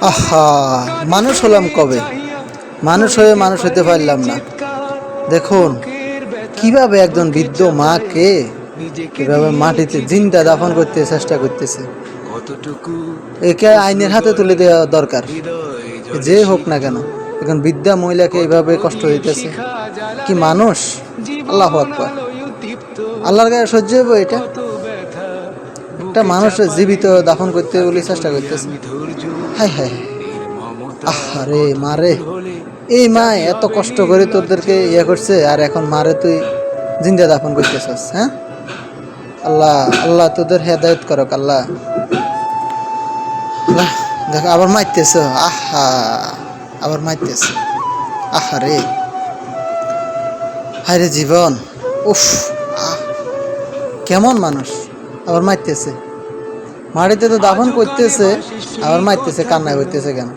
আহা, মানুষ হলাম কবে? মানুষ হয়ে মানুষ হতে পারলাম না। দেখুন, কীভাবে একজন বৃদ্ধ মাকে কীভাবে মাটিতে জিন্দা দাফন করতে চেষ্টা করতেছে। একে আইনের হাতে তুলে দেওয়া দরকার। যে হোক না কেন এখন বৃদ্ধা মহিলাকে এইভাবে কষ্ট দিতেছে। কি মানুষ? আল্লাহ আল্লাহর গায়ে সহ্য হইব এটা? একটা মানুষের জীবিত দাফন করতে বলে চেষ্টা করতেছে। হাই হাই আরে মারে। এই মা এত কষ্ট করে তোদেরকে ইয়ে করছে, আর এখন মারে তুই জিন্দা দাফন করতেছস হ্যাঁ? আল্লাহ আল্লাহ তোদের হেদায়ত করক, আল্লাহ। দেখ, আবার মারতেছ। আহা, আবার মারতেছ। আহা রে হায় জীবন। উফ কেমন মানুষ। আবার মারতেছে। মাটিতে তো দাফন করতেছে আবার মারতেছে কান্না করতেছে কেন।